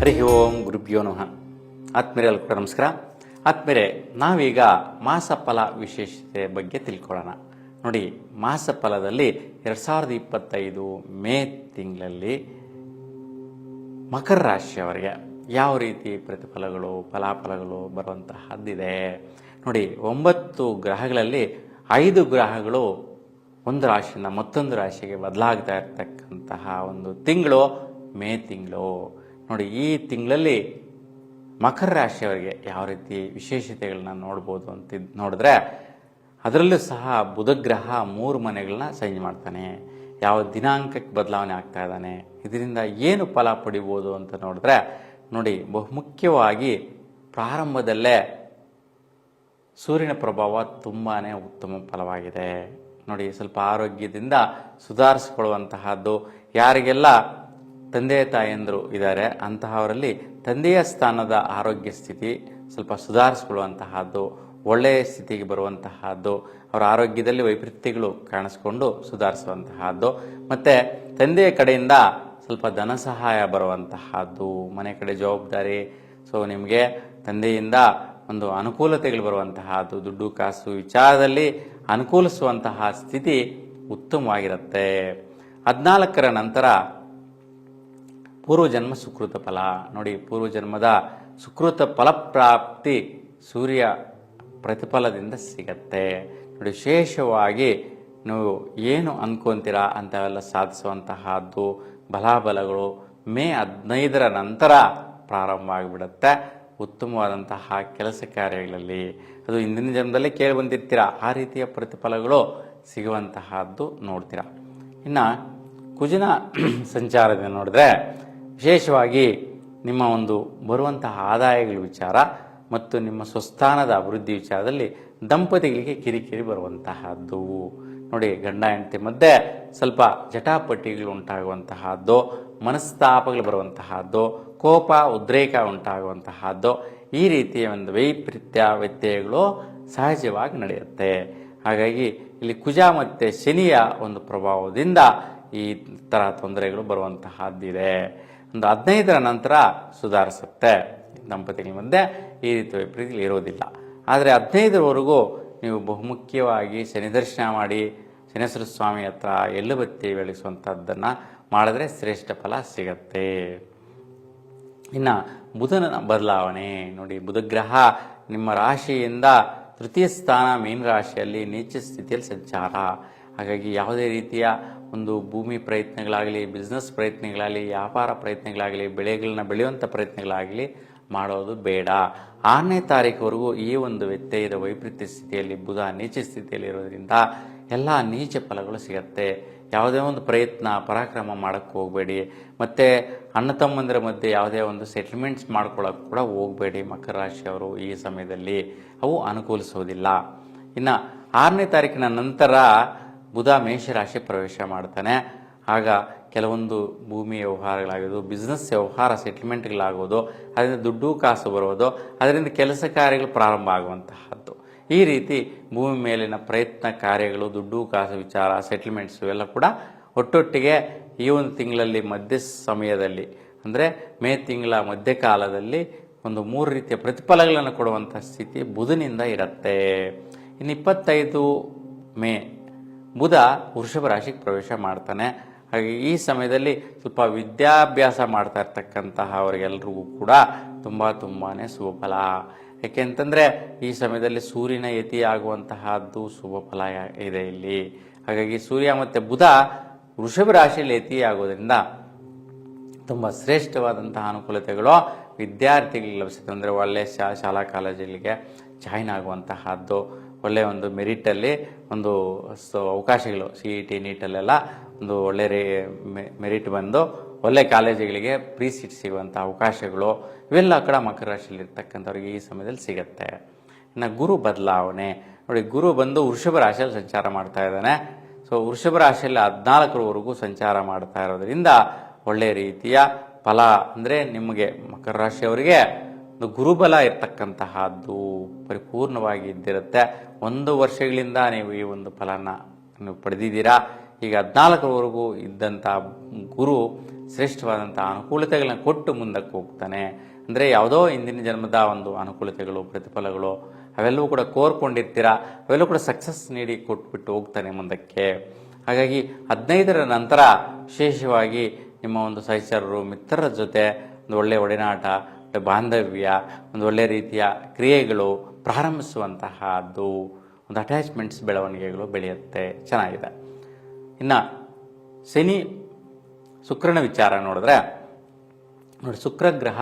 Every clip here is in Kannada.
ಹರಿ ಓಂ ಗುರುಭ್ಯೋ ನಮಃ. ಆತ್ಮೀಯರೆಲ್ಲ ಕೂಡ ನಮಸ್ಕಾರ. ಆತ್ಮೀರೆ ನಾವೀಗ ಮಾಸಫಲ ವಿಶೇಷತೆ ಬಗ್ಗೆ ತಿಳ್ಕೊಳ್ಳೋಣ. ನೋಡಿ, ಮಾಸಫಲದಲ್ಲಿ ಎರಡು ಸಾವಿರದ ಇಪ್ಪತ್ತೈದು ಮೇ ತಿಂಗಳಲ್ಲಿ ಮಕರ ರಾಶಿಯವರಿಗೆ ಯಾವ ರೀತಿ ಪ್ರತಿಫಲಗಳು, ಫಲಾಫಲಗಳು ಬರುವಂತಹದ್ದಿದೆ? ನೋಡಿ, ಒಂಬತ್ತು ಗ್ರಹಗಳಲ್ಲಿ ಐದು ಗ್ರಹಗಳು ಒಂದು ರಾಶಿಯಿಂದ ಮತ್ತೊಂದು ರಾಶಿಗೆ ಬದಲಾಗ್ತಾ ಇರ್ತಕ್ಕಂತಹ ಒಂದು ತಿಂಗಳು ಮೇ ತಿಂಗಳು. ನೋಡಿ, ಈ ತಿಂಗಳಲ್ಲಿ ಮಕರ ರಾಶಿಯವರಿಗೆ ಯಾವ ರೀತಿ ವಿಶೇಷತೆಗಳನ್ನ ನೋಡ್ಬೋದು ಅಂತ ನೋಡಿದ್ರೆ, ಅದರಲ್ಲೂ ಸಹ ಬುಧಗ್ರಹ ಮೂರು ಮನೆಗಳನ್ನ ಚೇಂಜ್ ಮಾಡ್ತಾನೆ. ಯಾವ ದಿನಾಂಕಕ್ಕೆ ಬದಲಾವಣೆ ಆಗ್ತಾ ಇದ್ದಾನೆ. ಇದರಿಂದ ಏನು ಫಲ ಪಡಿಬೋದು ಅಂತ ನೋಡಿದ್ರೆ, ನೋಡಿ, ಬಹುಮುಖ್ಯವಾಗಿ ಪ್ರಾರಂಭದಲ್ಲೇ ಸೂರ್ಯನ ಪ್ರಭಾವ ತುಂಬಾ ಉತ್ತಮ ಫಲವಾಗಿದೆ. ನೋಡಿ, ಸ್ವಲ್ಪ ಆರೋಗ್ಯದಿಂದ ಸುಧಾರಿಸ್ಕೊಳ್ಳುವಂತಹದ್ದು ಯಾರಿಗೆಲ್ಲ ತಂದೆ ತಾಯಂದರು ಇದ್ದಾರೆ, ಅಂತಹವರಲ್ಲಿ ತಂದೆಯ ಸ್ಥಾನದ ಆರೋಗ್ಯ ಸ್ಥಿತಿ ಸ್ವಲ್ಪ ಸುಧಾರಿಸ್ಕೊಳ್ಳುವಂತಹದ್ದು, ಒಳ್ಳೆಯ ಸ್ಥಿತಿಗೆ ಬರುವಂತಹದ್ದು, ಅವರ ಆರೋಗ್ಯದಲ್ಲಿ ವೈಪರೀತ್ಯಗಳು ಕಾಣಿಸ್ಕೊಂಡು ಸುಧಾರಿಸುವಂತಹದ್ದು, ಮತ್ತು ತಂದೆಯ ಕಡೆಯಿಂದ ಸ್ವಲ್ಪ ಧನ ಸಹಾಯ ಬರುವಂತಹದ್ದು, ಮನೆ ಕಡೆ ಜವಾಬ್ದಾರಿ, ಸೊ ನಿಮಗೆ ತಂದೆಯಿಂದ ಒಂದು ಅನುಕೂಲತೆಗಳು ಬರುವಂತಹದ್ದು, ದುಡ್ಡು, ಕಾಸು ವಿಚಾರದಲ್ಲಿ ಅನುಕೂಲಿಸುವಂತಹ ಸ್ಥಿತಿ ಉತ್ತಮವಾಗಿರುತ್ತೆ. ಹದಿನಾಲ್ಕರ ನಂತರ ಪೂರ್ವಜನ್ಮ ಸುಕೃತ ಫಲ. ನೋಡಿ, ಪೂರ್ವಜನ್ಮದ ಸುಕೃತ ಫಲಪ್ರಾಪ್ತಿ ಸೂರ್ಯ ಪ್ರತಿಫಲದಿಂದ ಸಿಗತ್ತೆ. ನೋಡಿ, ವಿಶೇಷವಾಗಿ ನೀವು ಏನು ಅನ್ಕೊಂತೀರಾ ಅಂಥವೆಲ್ಲ ಸಾಧಿಸುವಂತಹದ್ದು ಬಲಾಬಲಗಳು ಮೇ ಹದಿನೈದರ ನಂತರ ಪ್ರಾರಂಭ ಆಗಿಬಿಡುತ್ತೆ. ಉತ್ತಮವಾದಂತಹ ಕೆಲಸ ಕಾರ್ಯಗಳಲ್ಲಿ ಅದು ಇಂದಿನ ಜನ್ಮದಲ್ಲೇ ಕೇಳಿ ಬಂದಿರ್ತೀರ. ಆ ರೀತಿಯ ಪ್ರತಿಫಲಗಳು ಸಿಗುವಂತಹದ್ದು ನೋಡ್ತೀರಾ. ಇನ್ನು ಕುಜಿನ ಸಂಚಾರದಿಂದ ನೋಡಿದ್ರೆ ವಿಶೇಷವಾಗಿ ನಿಮ್ಮ ಒಂದು ಬರುವಂತಹ ಆದಾಯಗಳ ವಿಚಾರ ಮತ್ತು ನಿಮ್ಮ ಸ್ವಸ್ಥಾನದ ಅಭಿವೃದ್ಧಿ ವಿಚಾರದಲ್ಲಿ ದಂಪತಿಗಳಿಗೆ ಕಿರಿಕಿರಿ ಬರುವಂತಹದ್ದು. ನೋಡಿ, ಗಂಡ, ಹೆಂಡತಿ ಮಧ್ಯೆ ಸ್ವಲ್ಪ ಜಟಾಪಟ್ಟಿಗಳು ಉಂಟಾಗುವಂತಹದ್ದು, ಮನಸ್ತಾಪಗಳು ಬರುವಂತಹದ್ದು, ಕೋಪ, ಉದ್ರೇಕ ಉಂಟಾಗುವಂತಹದ್ದು, ಈ ರೀತಿಯ ಒಂದು ವೈಪರೀತ್ಯ, ವ್ಯತ್ಯಯಗಳು ಸಹಜವಾಗಿ ನಡೆಯುತ್ತೆ. ಹಾಗಾಗಿ ಇಲ್ಲಿ ಕುಜ ಮತ್ತು ಶನಿಯ ಒಂದು ಪ್ರಭಾವದಿಂದ ಈ ಥರ ತೊಂದರೆಗಳು ಬರುವಂತಹದ್ದಿದೆ. ಒಂದು ಹದಿನೈದರ ನಂತರ ಸುಧಾರಿಸುತ್ತೆ. ದಂಪತಿಗಳ ಮಧ್ಯೆ ಈ ರೀತಿ ವೈಪರೀತ್ಯಗಳು ಇರೋದಿಲ್ಲ. ಆದರೆ ಹದಿನೈದರವರೆಗೂ ನೀವು ಬಹುಮುಖ್ಯವಾಗಿ ಶನಿದರ್ಶನ ಮಾಡಿ, ಶನೇಶ್ವರ ಸ್ವಾಮಿ ಹತ್ರ ಎಳ್ಳು ಬತ್ತಿ ಬೆಳೆಸುವಂಥದ್ದನ್ನು ಮಾಡಿದ್ರೆ ಶ್ರೇಷ್ಠ ಫಲ ಸಿಗತ್ತೆ. ಇನ್ನು ಬುಧನ ಬದಲಾವಣೆ. ನೋಡಿ, ಬುಧಗ್ರಹ ನಿಮ್ಮ ರಾಶಿಯಿಂದ ತೃತೀಯ ಸ್ಥಾನ ಮೀನ ರಾಶಿಯಲ್ಲಿ ನೀಚ ಸ್ಥಿತಿಯಲ್ಲಿ ಸಂಚಾರ. ಹಾಗಾಗಿ ಯಾವುದೇ ರೀತಿಯ ಒಂದು ಭೂಮಿ ಪ್ರಯತ್ನಗಳಾಗಲಿ ಬಿಸ್ನೆಸ್ ಪ್ರಯತ್ನಗಳಾಗಲಿ, ವ್ಯಾಪಾರ ಪ್ರಯತ್ನಗಳಾಗಲಿ, ಬೆಳೆಗಳನ್ನ ಬೆಳೆಯುವಂಥ ಪ್ರಯತ್ನಗಳಾಗಲಿ ಮಾಡೋದು ಬೇಡ. ಆರನೇ ತಾರೀಕುವರೆಗೂ ಈ ಒಂದು ವ್ಯತ್ಯಯದ ವೈಪರೀತ್ಯ ಸ್ಥಿತಿಯಲ್ಲಿ, ಬುಧ ನೀಚ ಸ್ಥಿತಿಯಲ್ಲಿ ಇರೋದ್ರಿಂದ ಎಲ್ಲ ನೀಚ ಫಲಗಳು ಸಿಗತ್ತೆ. ಯಾವುದೇ ಒಂದು ಪ್ರಯತ್ನ, ಪರಾಕ್ರಮ ಮಾಡೋಕ್ಕೆ ಹೋಗಬೇಡಿ. ಮತ್ತು ಅಣ್ಣ ತಮ್ಮಂದಿರ ಮಧ್ಯೆ ಯಾವುದೇ ಒಂದು ಸೆಟಲ್ಮೆಂಟ್ಸ್ ಮಾಡ್ಕೊಳ್ಳೋಕೆ ಕೂಡ ಹೋಗಬೇಡಿ ಮಕರ ರಾಶಿಯವರು ಈ ಸಮಯದಲ್ಲಿ. ಅವು ಅನುಕೂಲಿಸೋದಿಲ್ಲ ಇನ್ನು ಆರನೇ ತಾರೀಕಿನ ನಂತರ ಬುಧ ಮೇಷರಾಶಿ ಪ್ರವೇಶ ಮಾಡ್ತಾನೆ. ಆಗ ಕೆಲವೊಂದು ಭೂಮಿ ವ್ಯವಹಾರಗಳಾಗೋದು ಬಿಸ್ನೆಸ್ ವ್ಯವಹಾರ ಸೆಟ್ಲ್ಮೆಂಟ್ಗಳಾಗೋದು ಅದರಿಂದ ದುಡ್ಡು ಕಾಸು ಬರೋದು, ಅದರಿಂದ ಕೆಲಸ ಕಾರ್ಯಗಳು ಪ್ರಾರಂಭ ಆಗುವಂತಹದ್ದು. ಈ ರೀತಿ ಭೂಮಿ ಮೇಲಿನ ಪ್ರಯತ್ನ ಕಾರ್ಯಗಳು, ದುಡ್ಡು, ಕಾಸು ವಿಚಾರ ಸೆಟಲ್ಮೆಂಟ್ಸ್ ಇವೆಲ್ಲ ಕೂಡ ಒಟ್ಟೊಟ್ಟಿಗೆ ಈ ಒಂದು ತಿಂಗಳಲ್ಲಿ ಮಧ್ಯ ಸಮಯದಲ್ಲಿ, ಅಂದರೆ ಮೇ ತಿಂಗಳ ಮಧ್ಯಕಾಲದಲ್ಲಿ ಒಂದು ಮೂರು ರೀತಿಯ ಪ್ರತಿಫಲಗಳನ್ನು ಕೊಡುವಂಥ ಸ್ಥಿತಿ ಬುಧನಿಂದ ಇರುತ್ತೆ. ಇನ್ನು ಇಪ್ಪತ್ತೈದು ಮೇ ಬುಧ ವೃಷಭ ರಾಶಿಗೆ ಪ್ರವೇಶ ಮಾಡ್ತಾನೆ. ಹಾಗೆ ಈ ಸಮಯದಲ್ಲಿ ಸ್ವಲ್ಪ ವಿದ್ಯಾಭ್ಯಾಸ ಮಾಡ್ತಾ ಇರ್ತಕ್ಕಂತಹ ಅವರಿಗೆಲ್ಲರಿಗೂ ಕೂಡ ತುಂಬ ತುಂಬಾ ಶುಭಫಲ ಯಾಕೆಂತಂದರೆ ಈ ಸಮಯದಲ್ಲಿ ಸೂರ್ಯನ ಯತಿ ಆಗುವಂತಹದ್ದು ಶುಭ ಇದೆ ಇಲ್ಲಿ. ಹಾಗಾಗಿ ಸೂರ್ಯ ಮತ್ತು ಬುಧ ವೃಷಭ ರಾಶಿಯಲ್ಲಿ ಯತಿ ಆಗೋದ್ರಿಂದ ತುಂಬ ಶ್ರೇಷ್ಠವಾದಂತಹ ಅನುಕೂಲತೆಗಳು ವಿದ್ಯಾರ್ಥಿಗಳಿಗೆ ಲಭಿಸುತ್ತೆ. ಅಂದರೆ ಒಳ್ಳೆಯ ಶಾಲಾ ಕಾಲೇಜುಗಳಿಗೆ ಜಾಯ್ನ್ ಆಗುವಂತಹದ್ದು. ಒಳ್ಳೆಯ ಒಂದು ಮೆರಿಟಲ್ಲಿ ಒಂದು ಸೊ ಅವಕಾಶಗಳು ಸಿ ಇ ಟಿ ನೀಟಲ್ಲೆಲ್ಲ ಒಂದು ಒಳ್ಳೆ ರೇ ಮೆರಿಟ್ ಬಂದು ಒಳ್ಳೆ ಕಾಲೇಜುಗಳಿಗೆ ಪ್ರೀ ಸೀಟ್ ಸಿಗುವಂಥ ಅವಕಾಶಗಳು ಇವೆಲ್ಲ ಕೂಡ ಮಕರ ರಾಶಿಯಲ್ಲಿ ಇರ್ತಕ್ಕಂಥವ್ರಿಗೆ ಈ ಸಮಯದಲ್ಲಿ ಸಿಗುತ್ತೆ. ಇನ್ನು ಗುರು ಬದಲಾವಣೆ. ನೋಡಿ, ಗುರು ಬಂದು ವೃಷಭ ರಾಶಿಯಲ್ಲಿ ಸಂಚಾರ ಮಾಡ್ತಾ ಇದ್ದಾನೆ. ಸೊ, ವೃಷಭ ರಾಶಿಯಲ್ಲಿ ಹದಿನಾಲ್ಕರವರೆಗೂ ಸಂಚಾರ ಮಾಡ್ತಾ ಇರೋದ್ರಿಂದ ಒಳ್ಳೆ ರೀತಿಯ ಫಲ ಅಂದರೆ ನಿಮಗೆ ಮಕರ ರಾಶಿಯವರಿಗೆ ಗುರುಬಲ ಇರ್ತಕ್ಕಂತಹದ್ದು ಪರಿಪೂರ್ಣವಾಗಿ ಇದ್ದಿರುತ್ತೆ. ಒಂದು ವರ್ಷಗಳಿಂದ ನೀವು ಈ ಒಂದು ಫಲನ ನೀವು ಪಡೆದಿದ್ದೀರಾ? ಈಗ ಹದಿನಾಲ್ಕರವರೆಗೂ ಇದ್ದಂಥ ಗುರು ಶ್ರೇಷ್ಠವಾದಂಥ ಅನುಕೂಲತೆಗಳನ್ನ ಕೊಟ್ಟು ಮುಂದಕ್ಕೆ ಹೋಗ್ತಾನೆ. ಅಂದರೆ ಯಾವುದೋ ಹಿಂದಿನ ಜನ್ಮದ ಒಂದು ಅನುಕೂಲತೆಗಳು, ಪ್ರತಿಫಲಗಳು, ಅವೆಲ್ಲವೂ ಕೂಡ ಕೋರ್ಕೊಂಡಿರ್ತೀರಾ? ಅವೆಲ್ಲವೂ ಕೂಡ ಸಕ್ಸಸ್ ನೀಡಿ ಕೊಟ್ಬಿಟ್ಟು ಹೋಗ್ತಾನೆ ಮುಂದಕ್ಕೆ. ಹಾಗಾಗಿ ಹದಿನೈದರ ನಂತರ ವಿಶೇಷವಾಗಿ ನಿಮ್ಮ ಒಂದು ಸಹಚರರು, ಮಿತ್ರರ ಜೊತೆ ಒಂದು ಒಳ್ಳೆಯ ಒಡನಾಟ ಬಾಂಧವ್ಯ, ಒಂದು ಒಳ್ಳೆಯ ರೀತಿಯ ಕ್ರಿಯೆಗಳು ಪ್ರಾರಂಭಿಸುವಂತಹದ್ದು, ಒಂದು ಅಟ್ಯಾಚ್ಮೆಂಟ್ಸ್ ಬೆಳವಣಿಗೆಗಳು ಬೆಳೆಯುತ್ತೆ, ಚೆನ್ನಾಗಿದೆ. ಇನ್ನು ಶನಿ ಶುಕ್ರನ ವಿಚಾರ ನೋಡಿದ್ರೆ, ನೋಡಿ ಶುಕ್ರ ಗ್ರಹ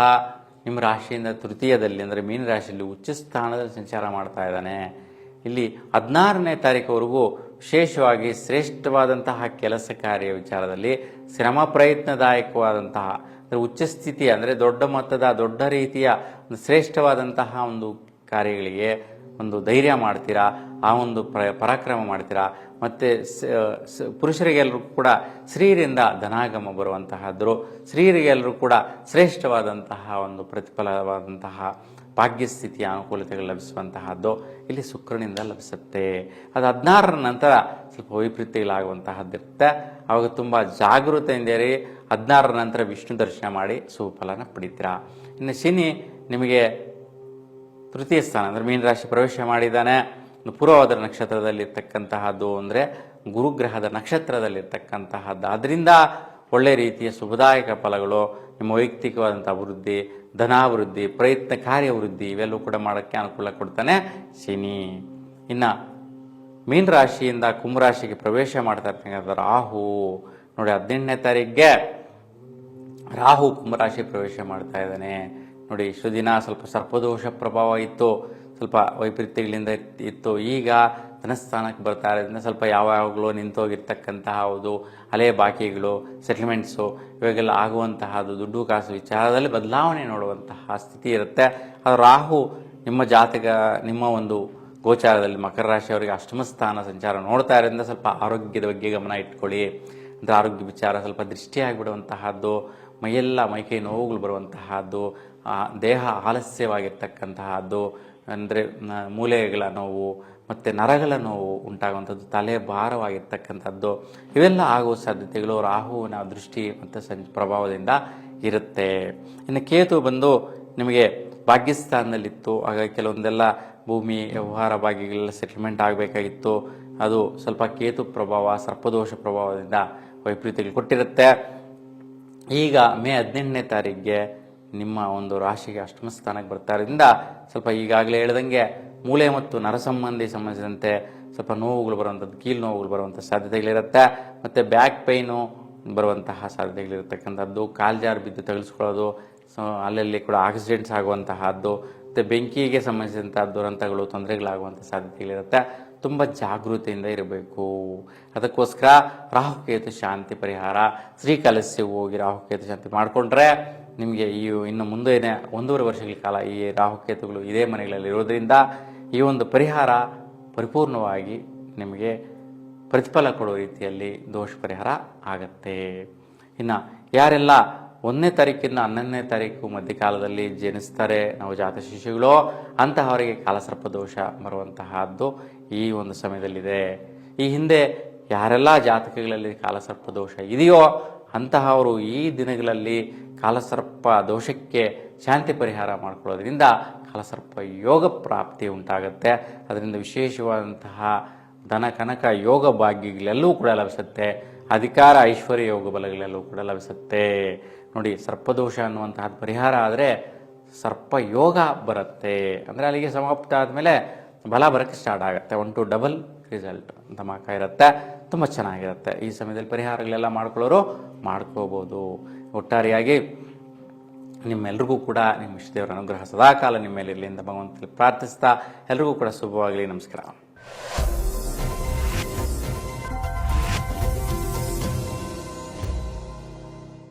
ನಿಮ್ಮ ರಾಶಿಯಿಂದ ತೃತೀಯದಲ್ಲಿ, ಅಂದರೆ ಮೀನ ರಾಶಿಯಲ್ಲಿ ಉಚ್ಚ ಸ್ಥಾನದಲ್ಲಿ ಸಂಚಾರ ಮಾಡ್ತಾ ಇದ್ದಾನೆ. ಇಲ್ಲಿ ಹದಿನಾರನೇ ತಾರೀಕುವರೆಗೂ ವಿಶೇಷವಾಗಿ ಶ್ರೇಷ್ಠವಾದಂತಹ ಕೆಲಸ ಕಾರ್ಯ ವಿಚಾರದಲ್ಲಿ ಶ್ರಮ ಪ್ರಯತ್ನದಾಯಕವಾದಂತಹ ಅಂದರೆ ಉಚ್ಚ ಸ್ಥಿತಿ ಅಂದರೆ ದೊಡ್ಡ ಮೊತ್ತದ ದೊಡ್ಡ ರೀತಿಯ ಒಂದು ಶ್ರೇಷ್ಠವಾದಂತಹ ಒಂದು ಕಾರ್ಯಗಳಿಗೆ ಒಂದು ಧೈರ್ಯ ಮಾಡ್ತೀರಾ, ಆ ಒಂದು ಪ್ರ, ಪರಾಕ್ರಮ ಮಾಡ್ತೀರಾ? ಮತ್ತು ಪುರುಷರಿಗೆಲ್ಲರೂ ಕೂಡ ಸ್ತ್ರೀಯರಿಂದ ಧನಾಗಮ ಬರುವಂತಹದ್ರು ಸ್ತ್ರೀಯರಿಗೆಲ್ಲರೂ ಕೂಡ ಶ್ರೇಷ್ಠವಾದಂತಹ ಒಂದು ಪ್ರತಿಫಲವಾದಂತಹ ಭಾಗ್ಯಸ್ಥಿತಿಯ ಅನುಕೂಲತೆಗಳು ಲಭಿಸುವಂತಹದ್ದು ಇಲ್ಲಿ ಶುಕ್ರನಿಂದ ಲಭಿಸುತ್ತೆ. ಅದು ಹದಿನಾರರ ನಂತರ ಸ್ವಲ್ಪ ವೈಪರೀತ್ಯಗಳಾಗುವಂತಹದ್ದಿರುತ್ತೆ. ಅವಾಗ ತುಂಬ ಜಾಗೃತೆಯಿಂದ ಇರಿ ಹದಿನಾರರ ನಂತರ ವಿಷ್ಣು ದರ್ಶನ ಮಾಡಿ ಸುಫಲನ ಪಡಿತೀರಾ. ಇನ್ನು ಶನಿ ನಿಮಗೆ ತೃತೀಯ ಸ್ಥಾನ, ಅಂದರೆ ಮೀನರಾಶಿ ಪ್ರವೇಶ ಮಾಡಿದ್ದಾನೆ. ಒಂದು ಪೂರ್ವವಾದರ ನಕ್ಷತ್ರದಲ್ಲಿರ್ತಕ್ಕಂತಹದ್ದು ಅಂದರೆ ಗುರುಗ್ರಹದ ನಕ್ಷತ್ರದಲ್ಲಿರ್ತಕ್ಕಂತಹದ್ದು. ಅದರಿಂದ ಒಳ್ಳೆ ರೀತಿಯ ಶುಭದಾಯಕ ಫಲಗಳು, ನಿಮ್ಮ ವೈಯಕ್ತಿಕವಾದಂಥ ಅಭಿವೃದ್ಧಿ ಧನಾಭಿವೃದ್ಧಿ, ಪ್ರಯತ್ನ ಕಾರ್ಯವೃದ್ಧಿ ಇವೆಲ್ಲವೂ ಕೂಡ ಮಾಡೋಕ್ಕೆ ಅನುಕೂಲ ಕೊಡ್ತಾನೆ ಶನಿ. ಇನ್ನು ಮೀನ ರಾಶಿಯಿಂದ ಕುಂಭರಾಶಿಗೆ ಪ್ರವೇಶ ಮಾಡ್ತಾ ಇರ್ತಕ್ಕಂಥ ರಾಹು. ನೋಡಿ, ಹದಿನೆಂಟನೇ ತಾರೀಕಿಗೆ ರಾಹು ಕುಂಭರಾಶಿ ಪ್ರವೇಶ ಮಾಡ್ತಾ ಇದ್ದಾನೆ. ನೋಡಿ ಇಷ್ಟು ದಿನ ಸ್ವಲ್ಪ ಸರ್ಪದೋಷ ಪ್ರಭಾವ ಇತ್ತು, ಸ್ವಲ್ಪ ವೈಪರೀತ್ಯಗಳಿಂದ ಇತ್- ಇತ್ತು. ಈಗ ಧನಸ್ಥಾನಕ್ಕೆ ಬರ್ತಾ ಇರೋದ್ರಿಂದ ಸ್ವಲ್ಪ ಯಾವಾಗಲೂ ನಿಂತೋಗಿರ್ತಕ್ಕಂತಹ ಒಂದು ಹಳೆ ಬಾಕಿಗಳು ಸೆಟ್ಲ್ಮೆಂಟ್ಸು ಇವಾಗೆಲ್ಲ ಆಗುವಂತಹದ್ದು, ದುಡ್ಡು ಕಾಸು ವಿಚಾರದಲ್ಲಿ ಬದಲಾವಣೆ ನೋಡುವಂತಹ ಸ್ಥಿತಿ ಇರುತ್ತೆ. ಅದು ರಾಹು ನಿಮ್ಮ ಜಾತಕ, ನಿಮ್ಮ ಒಂದು ಗೋಚಾರದಲ್ಲಿ ಮಕರ ರಾಶಿಯವರಿಗೆ ಅಷ್ಟಮ ಸ್ಥಾನ ಸಂಚಾರ ನೋಡ್ತಾ ಇರೋದ್ರಿಂದ ಸ್ವಲ್ಪ ಆರೋಗ್ಯದ ಬಗ್ಗೆ ಗಮನ ಇಟ್ಕೊಳ್ಳಿ. ಅಂದರೆ ಆರೋಗ್ಯ ವಿಚಾರ ಸ್ವಲ್ಪ ದೃಷ್ಟಿಯಾಗಿಬಿಡುವಂತಹದ್ದು ಮೈಯೆಲ್ಲ ಮೈಕೈ ನೋವುಗಳು ಬರುವಂತಹದ್ದು ದೇಹ ಆಲಸ್ಯವಾಗಿರ್ತಕ್ಕಂತಹದ್ದು, ಅಂದರೆ ಮೂಲೆಗಳ ನೋವು ಮತ್ತು ನರಗಳ ನೋವು ಉಂಟಾಗುವಂಥದ್ದು, ತಲೆ ಭಾರವಾಗಿರ್ತಕ್ಕಂಥದ್ದು, ಇವೆಲ್ಲ ಆಗುವ ಸಾಧ್ಯತೆಗಳು ರಾಹುವಿನ ದೃಷ್ಟಿ ಮತ್ತು ಸಂ, ಪ್ರಭಾವದಿಂದ ಇರುತ್ತೆ. ಇನ್ನು ಕೇತು ಬಂದು ನಿಮಗೆ ಭಾಗ್ಯಸ್ಥಾನದಲ್ಲಿತ್ತು ಆಗ ಕೆಲವೊಂದೆಲ್ಲ ಭೂಮಿ, ವ್ಯವಹಾರ ಭಾಗಿಗಳೆಲ್ಲ ಸೆಟಲ್ಮೆಂಟ್ ಆಗಬೇಕಾಗಿತ್ತು. ಅದು ಸ್ವಲ್ಪ ಕೇತು ಪ್ರಭಾವ, ಸರ್ಪದೋಷ ಪ್ರಭಾವದಿಂದ ವೈಪರೀತ್ಯಗಳು ಕೊಟ್ಟಿರುತ್ತೆ. ಈಗ ಮೇ ಹದಿನೆಂಟನೇ ತಾರೀಕಿಗೆ ನಿಮ್ಮ ಒಂದು ರಾಶಿಗೆ ಅಷ್ಟಮ ಸ್ಥಾನಕ್ಕೆ ಬರ್ತಾ ಇರೋದ್ರಿಂದ ಸ್ವಲ್ಪ ಈಗಾಗಲೇ ಹೇಳ್ದಂಗೆ ಮೂಳೆ ಮತ್ತು ನರ ಸಂಬಂಧಿ ಸಂಬಂಧಿಸಿದಂತೆ ಸ್ವಲ್ಪ ನೋವುಗಳು ಬರುವಂಥದ್ದು ಕೀಲು ನೋವುಗಳು ಬರುವಂಥ ಸಾಧ್ಯತೆಗಳಿರುತ್ತೆ. ಮತ್ತು ಬ್ಯಾಕ್ ಪೈನು ಬರುವಂತಹ ಸಾಧ್ಯತೆಗಳಿರ್ತಕ್ಕಂಥದ್ದು. ಕಾಲ್ಜಾರು ಬಿದ್ದು ತಗಲಿಸ್ಕೊಳ್ಳೋದು, ಸೊ ಅಲ್ಲಲ್ಲಿ ಕೂಡ ಆಕ್ಸಿಡೆಂಟ್ಸ್ ಆಗುವಂತಹದ್ದು, ಮತ್ತು ಬೆಂಕಿಗೆ ಸಂಬಂಧಿಸಿದಂಥ ದುರಂತಗಳು ತೊಂದರೆಗಳಾಗುವಂಥ ಸಾಧ್ಯತೆಗಳಿರುತ್ತೆ. ತುಂಬ ಜಾಗೃತಿಯಿಂದ ಇರಬೇಕು. ಅದಕ್ಕೋಸ್ಕರ ರಾಹುಕೇತು ಶಾಂತಿ ಪರಿಹಾರ ಶ್ರೀಕಾಲಸ್ಯ ಹೋಗಿ ರಾಹುಕೇತು ಶಾಂತಿ ಮಾಡಿಕೊಂಡ್ರೆ ನಿಮಗೆ ಈ ಇನ್ನು ಮುಂದೆ ಒಂದೂವರೆ ವರ್ಷಗಳ ಕಾಲ ಈ ರಾಹುಕೇತುಗಳು ಇದೇ ಮನೆಗಳಲ್ಲಿ ಇರೋದ್ರಿಂದ ಈ ಒಂದು ಪರಿಹಾರ ಪರಿಪೂರ್ಣವಾಗಿ ನಿಮಗೆ ಪ್ರತಿಫಲ ಕೊಡುವ ರೀತಿಯಲ್ಲಿ ದೋಷ ಪರಿಹಾರ ಆಗತ್ತೆ. ಇನ್ನು ಯಾರೆಲ್ಲ ಒಂದನೇ ತಾರೀಕಿನ ಹನ್ನೊಂದನೇ ತಾರೀಕು ಮಧ್ಯಕಾಲದಲ್ಲಿ ಜನಿಸ್ತಾರೆ, ನಾವು ಜಾತ ಶಿಶುಗಳು, ಅಂತಹವರಿಗೆ ಕಾಲಸರ್ಪ ದೋಷ ಬರುವಂತಹದ್ದು ಈ ಒಂದು ಸಮಯದಲ್ಲಿದೆ. ಈ ಹಿಂದೆ ಯಾರೆಲ್ಲ ಜಾತಕಗಳಲ್ಲಿ ಕಾಲಸರ್ಪ ದೋಷ ಇದೆಯೋ ಅಂತಹವರು ಈ ದಿನಗಳಲ್ಲಿ ಕಾಲಸರ್ಪ ದೋಷಕ್ಕೆ ಶಾಂತಿ ಪರಿಹಾರ ಮಾಡಿಕೊಳ್ಳೋದ್ರಿಂದ ಕಾಲಸರ್ಪ ಯೋಗ ಪ್ರಾಪ್ತಿ ಉಂಟಾಗುತ್ತೆ. ಅದರಿಂದ ವಿಶೇಷವಾದಂತಹ ಧನ, ಕನಕ, ಯೋಗ ಭಾಗ್ಯಗಳೆಲ್ಲವೂ ಕೂಡ ಲಭಿಸುತ್ತೆ. ಅಧಿಕಾರ, ಐಶ್ವರ್ಯ, ಯೋಗ ಬಲಗಳೆಲ್ಲವೂ ಕೂಡ ಲಭಿಸುತ್ತೆ. ನೋಡಿ, ಸರ್ಪದೋಷ ಅನ್ನುವಂತಹ ಪರಿಹಾರ ಆದರೆ ಸರ್ಪ ಯೋಗ ಬರುತ್ತೆ. ಅಂದರೆ ಅಲ್ಲಿಗೆ ಸಮಾಪ್ತ ಆದಮೇಲೆ ಬಲ ಬರೋಕ್ಕೆ ಸ್ಟಾರ್ಟ್ ಆಗುತ್ತೆ. ಒನ್ ಟು ಡಬಲ್ ರಿಸಲ್ಟ್ ಧಮಾಕ ಇರುತ್ತೆ. ತುಂಬ ಚೆನ್ನಾಗಿರುತ್ತೆ. ಈ ಸಮಯದಲ್ಲಿ ಪರಿಹಾರಗಳೆಲ್ಲ ಮಾಡ್ಕೊಳ್ಳೋರು ಮಾಡ್ಕೋಬೋದು. ಒಟ್ಟಾರೆಯಾಗಿ ನಿಮ್ಮೆಲ್ರಿಗೂ ಕೂಡ ನಿಮ್ಮ ಇಷ್ಟದೇವರ ಅನುಗ್ರಹ ಸದಾಕಾಲ ನಿಮ್ಮ ಮೇಲೆ ಇರಲಿ ಅಂತ ಭಗವಂತನಲ್ಲಿ ಪ್ರಾರ್ಥಿಸ್ತಾ ಎಲ್ರಿಗೂ ಕೂಡ ಶುಭವಾಗಲಿ. ನಮಸ್ಕಾರ.